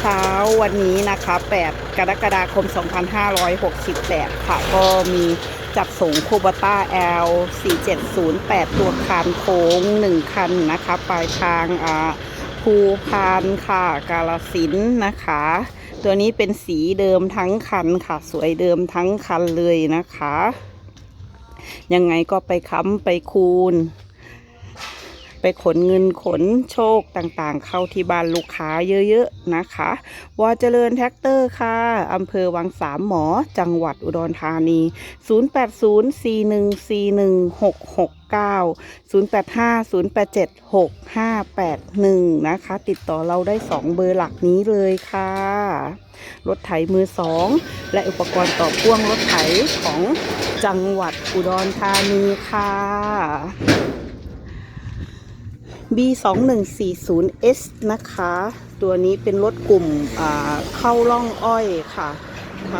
เช้าวันนี้นะคะ 8 กรกฎาคม 2568 ค่ะ ก็มีจัดส่งโคบต้า L 4708 ตัวคานโค้ง 1 คันนะคะ ปลายทางอ่าภูพานค่ะ กาลสินนะคะ ตัวนี้เป็นสีเดิมทั้งคันค่ะ สวยเดิมทั้งคันเลยนะคะ ยังไงก็ไปค้ำไปคูณ ไปขนเงินขนโชคต่างๆ เข้าที่บ้านลูกค้าเยอะๆนะคะวอเจริญแท็กเตอร์ค่ะอำเภอวังสามหมอจังหวัดอุดรธานี 0804141669 0850876581 นะคะ ติดต่อเราได้ 2 เบอร์หลักนี้เลยค่ะ รถไถมือสองและอุปกรณ์ต่อพ่วงรถไถของจังหวัดอุดรธานีค่ะ B2140S นะคะ ตัวนี้เป็นรถกลุ่มเข้าล่องอ้อยค่ะท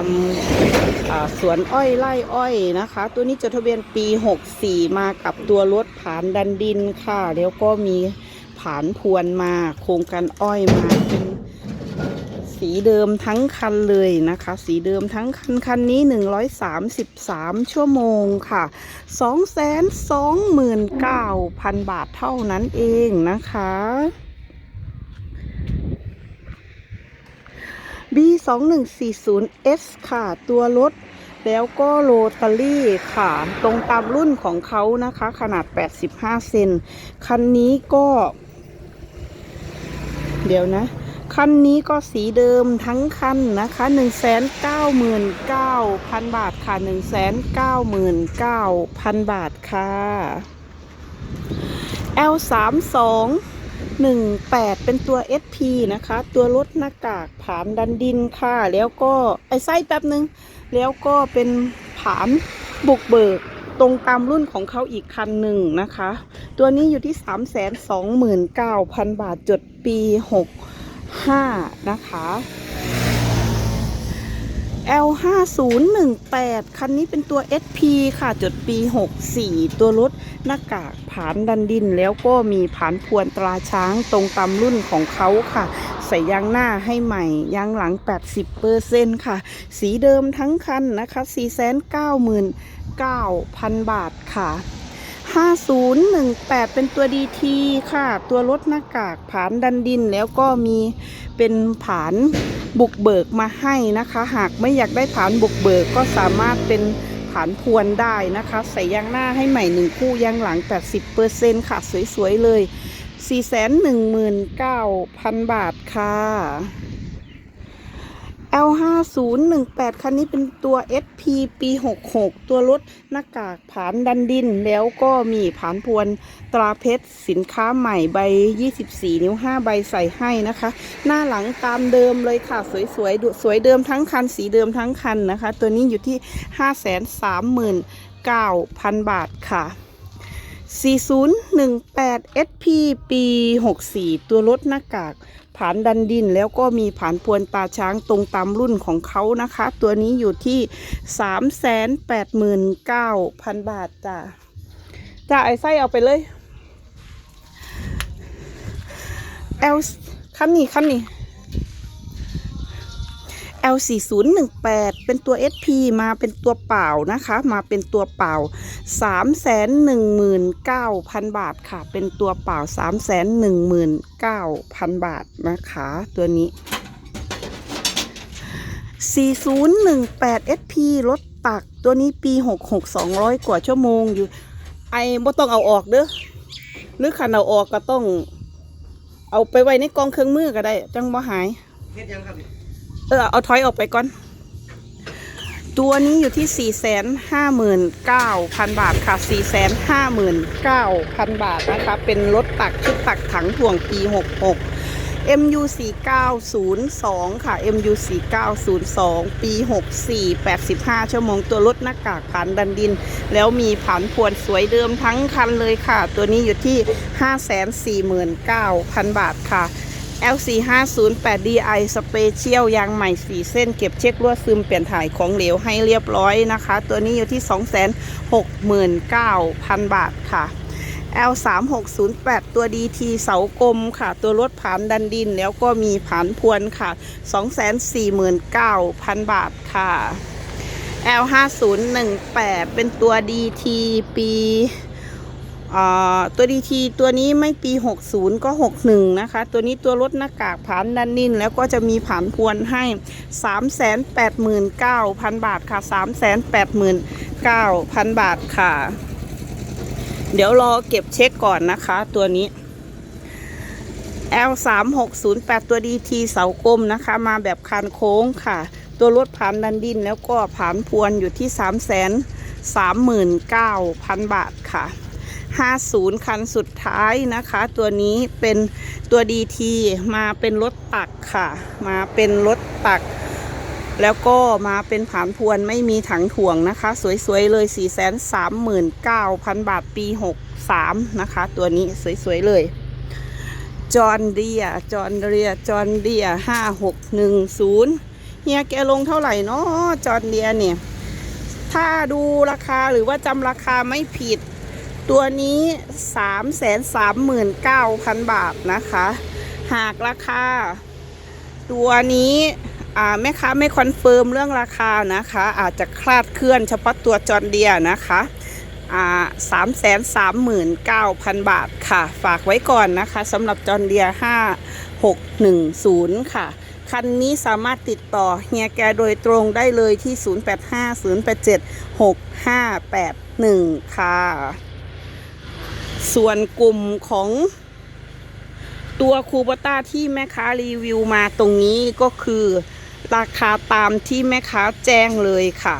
ำสวนอ้อยไร่อ้อยนะคะ ตัวนี้จดทะเบียนปี 64 มากับตัวรถผานดันดินค่ะ แล้วก็มีผานพวนมาโครงการอ้อยมาเป็น สีเดิมทั้งคันเลยนะคะ สีเดิมทั้งคันคันนี้ 133 ชั่วโมงค่ะ 229,000 บาทเท่านั้นเองนะคะ B2140S ค่ะ ตัวรถแล้วก็โรตารี่ค่ะ ตรงตามรุ่นของเขานะคะ ขนาด 85 เซน คันนี้ก็ เดี๋ยวนะ คันนี้ก็สีเดิมทั้งคันนะคะ199,000บาทค่ะ199,000บาทค่ะ L32 18เป็นตัว SP นะคะ ตัวรถหน้ากากผานดันดินค่ะ แล้วก็ไอ้ไส้แป๊บนึง แล้วก็เป็นผานบุกเบิกตรงตามรุ่นของเขาอีกคันหนึ่งนะคะ ตัวนี้อยู่ที่ 329,000 บาทจดปี 5 นะคะ L5018 คันนี้เป็นตัว SP ค่ะ จดปี 64 ตัวรถหน้ากากผานดันดิน แล้วก็มีผานพวนตราช้างตรงตามรุ่นของเขาค่ะ ใส่ยางหน้าให้ใหม่ ยางหลัง 80%ค่ะ สีเดิมทั้งคันนะคะ 499,000 บาทค่ะ 5018 เป็นตัว DT ค่ะ ตัวรถหน้ากากผานดันดินแล้วก็มีเป็นผานบุกเบิกมาให้นะคะ หากไม่อยากได้ผานบุกเบิกก็สามารถเป็นผานพวนได้นะคะ ใส่ยางหน้าให้ใหม่หนึ่งคู่ยางหลัง 80%ค่ะ สวย ๆ เลย 419,000 บาทค่ะ L5018 คันนี้เป็นตัว SP ปี 66 ตัวรถหน้ากากผานดันดิน แล้วก็มีผานพวนตราเพชรสินค้าใหม่ใบ 24 นิ้ว 5 ใบใส่ให้นะคะ หน้าหลังตามเดิมเลยค่ะ สวยๆดูสวยเดิมทั้งคัน สีเดิมทั้งคันนะคะ ตัวนี้อยู่ที่ 539,000 บาทค่ะ 4018 SP ปี 64 ตัวรถหน้ากาก ผานดันดินแล้วก็มีผานพวนตาช้างตรงตามรุ่นของเขานะคะ ตัวนี้อยู่ที่ 389,000 บาทจ้ะจ้ะไอ้ไส้เอาไปเลยเอลคันนี้คันนี้ L4018 เป็นตัว SP มาเป็นตัวเปล่านะคะ มาเป็นตัวเปล่า 319,000 บาทค่ะ เป็นตัวเปล่า 319,000 บาทนะคะ ตัวนี้ 4018 SP รถตักตัวนี้ปี 66 200 กว่าชั่วโมงอยู่ ไอ้บ่ต้องเอาออกเด้อหรือขันเอาออกก็ต้อง เอาไปไว้ในกองเครื่องมือก็ได้ จังบ่หายเฮ็ดยังครับ เออเอาถอยออกไปก่อน ตัวนี้อยู่ที่ 459,000 บาทค่ะ 459,000 บาทนะคะ เป็นรถตักชุดตักถังถ่วงปี 66 MU 4902 ค่ะ MU 4902 ปี 64 85 ชั่วโมงตัวรถหน้ากากผ่านดันดิน แล้วมีผ่านพวนสวยเดิมทั้งคันเลยค่ะ ตัวนี้อยู่ที่ 549,000 บาทค่ะ L4508DI Special ยางใหม่4เส้นเก็บเช็ครั่วซึมเปลี่ยนถ่ายของเหลวให้เรียบร้อยนะคะ ตัวนี้อยู่ที่ 269,000 บาทค่ะ L 3 6 0 8 ตัว DT เสากลมค่ะ ตัวรถผานดันดินแล้วก็มีผานพวนค่ะ 249,000 บาทค่ะ L 5 0 1 8 เป็นตัว DT ปี ตัว DT ตัวนี้ไม่ปี 60 ก็ 61 นะคะ ตัวนี้ตัวรถหน้ากากผานดันดิน แล้วก็จะมีผานพวนให้ 389,000 บาทค่ะ 389,000 บาทค่ะ เดี๋ยวรอเก็บเช็คก่อนนะคะ ตัวนี้ L 3 6 0 8ตัว DT เสากลมนะคะ มาแบบคันโค้งค่ะ ตัวรถผ่านดันดิน แล้วก็ผ่านพวนอยู่ที่ 3 3 9 0 0 0 บาทค่ะ 50 คันสุดท้ายนะคะ ตัวนี้เป็นตัว DT มาเป็นรถตักค่ะ มาเป็นรถตัก แล้วก็มาเป็นผานพวนไม่มีถังถ่วงนะคะ สวยๆเลย 439,000 บาทปี 63 นะคะ ตัวนี้สวยๆเลยจอห์นเดียจอห์นเดียจอห์นเดีย5610เฮียแกลงเท่าไหร่เนาะจอห์นเดียเนี่ย ถ้าดูราคาหรือว่าจำราคาไม่ผิด ตัวนี้ 339,000 บาทนะคะ หากราคา ตัวนี้แม่ค้าไม่คอนเฟิร์มเรื่องราคานะคะ อาจจะคลาดเคลื่อนเฉพาะตัวจอร์นเดียนะคะสามแสนสามหมื่นเก้าพันบาทค่ะ ฝากไว้ก่อนนะคะสำหรับจอร์นเดียห้าหกหนึ่งศูนย์ค่ะ คันนี้สามารถติดต่อเฮียแกโดยตรงได้เลยที่ 0850876581 ค่ะ ส่วนกลุ่มของตัวคูโบต้าที่แม่ค้ารีวิวมาตรงนี้ก็คือราคาตามที่แม่ค้าแจ้งเลยค่ะ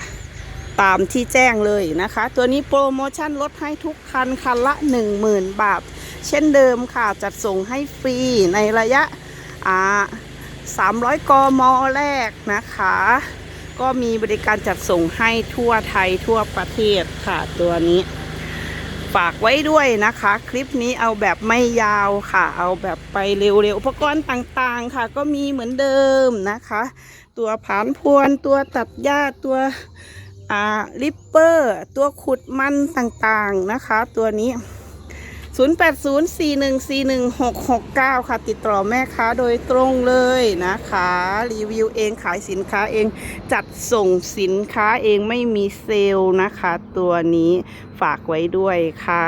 ตามที่แจ้งเลยนะคะ ตัวนี้โปรโมชั่นลดให้ทุกคันคันละ 10,000 บาท เช่นเดิมค่ะจัดส่งให้ฟรีในระยะอ่า300 กมแรกนะคะ ก็มีบริการจัดส่งให้ทั่วไทยทั่วประเทศค่ะตัวนี้ ฝากไว้ด้วยนะคะ คลิปนี้เอาแบบไม่ยาวค่ะ เอาแบบไปเร็วๆอุปกรณ์ต่างๆค่ะ ก็มีเหมือนเดิมนะคะ ตัวผานพวนตัวตัดหญ้าตัวอ่าลิปเปอร์ ตัวขุดมันต่างๆนะคะ ตัวนี้ 0804141669 ค่ะ ติดต่อแม่ค้าโดยตรงเลยนะคะ รีวิวเองขายสินค้าเองจัดส่งสินค้าเองไม่มีเซลล์นะคะ ตัวนี้ฝากไว้ด้วยค่ะ